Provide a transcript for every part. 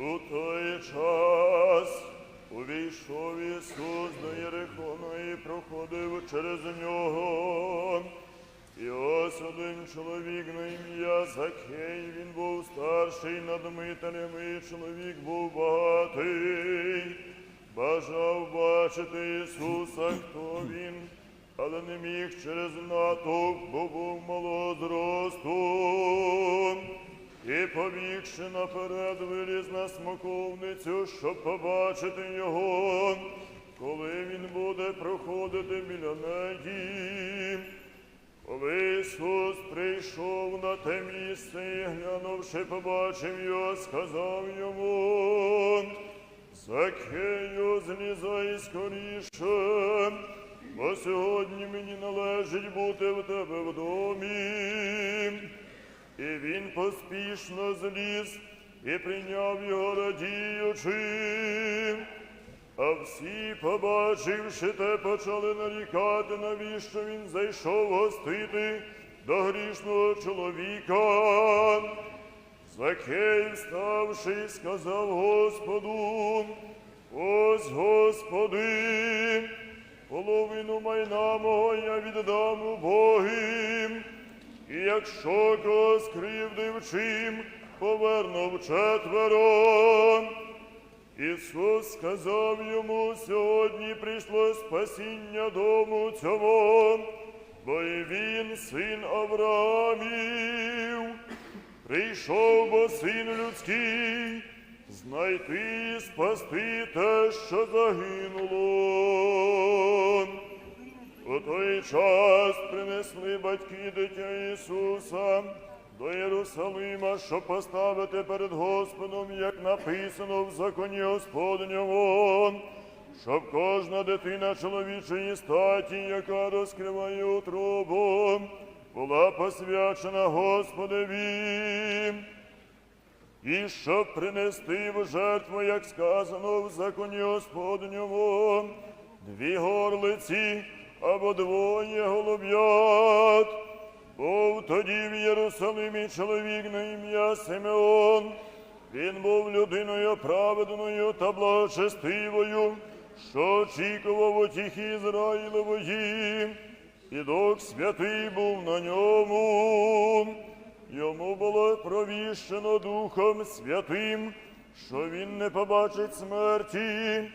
У той час увійшов Ісус до Єрихона і проходив через нього. І ось один чоловік на ім'я Закей, він був старший над митарями, і чоловік був багатий. Бажав бачити Ісуса, хто він, але не міг через натовп, бо був малого зросту. І побігши наперед, виліз на смоковницю, щоб побачити його, коли він буде проходити біля неї. Коли Ісус прийшов на те місце і глянувши, побачив його, сказав йому, Закею, злізай скоріше, бо сьогодні мені належить бути в тебе в домі. І він поспішно зліз і прийняв його радіючи. А всі, побачивши те, почали нарікати, навіщо він зайшов гостити до грішного чоловіка. Закей, вставши, сказав Господу, ось Господи, половину майна мого я віддам убогим. І якщо кого скривдив чим, повернув четверо. Ісус сказав йому, сьогодні прийшло спасіння дому цього, бо і він син Авраамів. Прийшов бо син людський, знайти і спасти те, що загинуло. У той час принесли батьки дитя Ісуса до Єрусалима, щоб поставити перед Господом, як написано в законі Господньому, щоб кожна дитина чоловічої статі, яка розкриває утробу, була посвячена Господеві. І щоб принести в жертву, як сказано в законі Господньому, дві горлиці або двоє голуб'ят. Був тоді в Єрусалимі чоловік на ім'я Симеон. Він був людиною праведною та благочестивою, що очікував утіхи Ізраїлевої, і Дух Святий був на ньому. Йому було провіщено Духом Святим, що він не побачить смерті,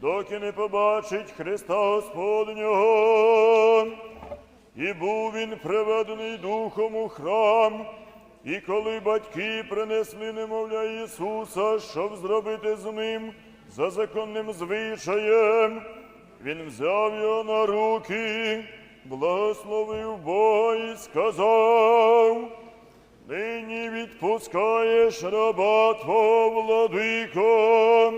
доки не побачить Христа Господнього. І був він приведений Духом у храм, і коли батьки принесли немовля Ісуса, щоб зробити з ним за законним звичаєм, він взяв його на руки, благословив Бога і сказав, нині відпускаєш раба Твого, владико,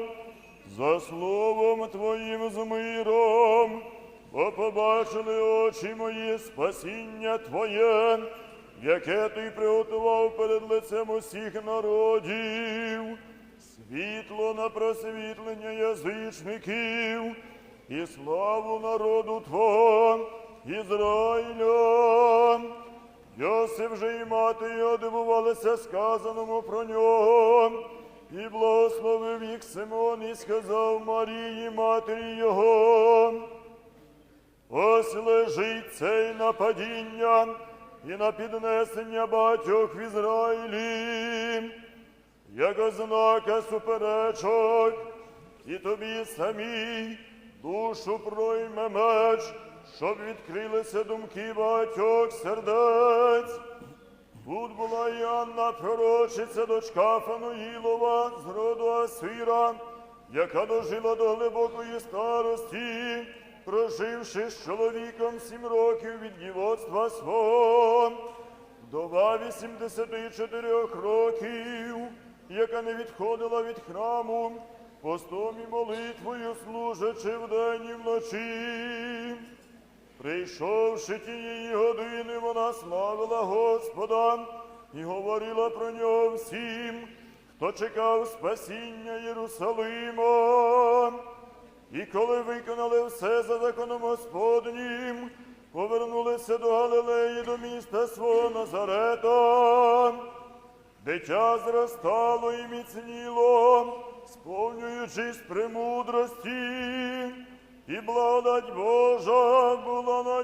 побачили очі мої спасіння Твоє, яке Ти приготував перед лицем усіх народів, світло на просвітлення язичників і славу народу Твого, Ізраїля. Йосип же і мати його дивувалися сказаному про нього, і благословив їх Симон і сказав Марії, матері його. Ось лежить цей на падіння і на піднесення батьох в Ізраїлі, як ознака суперечок, і тобі самій душу пройме меч, щоб відкрилися думки багатьох сердець. Тут була і Анна пророчиця, дочка Фануїлова з роду Асира, яка дожила до глибокої старості, проживши з чоловіком сім років від дівоцтва свого, вдова 84 років, яка не відходила від храму, постом і молитвою служачи вдень і вночі. Прийшовши тієї години, вона славила Господа і говорила про нього всім, хто чекав спасіння Єрусалима. І коли виконали все за законом Господнім, повернулися до Галилеї, до міста свого Назарета. Дитя зростало і міцніло, сповнюючись премудрості, і благодать Божа була на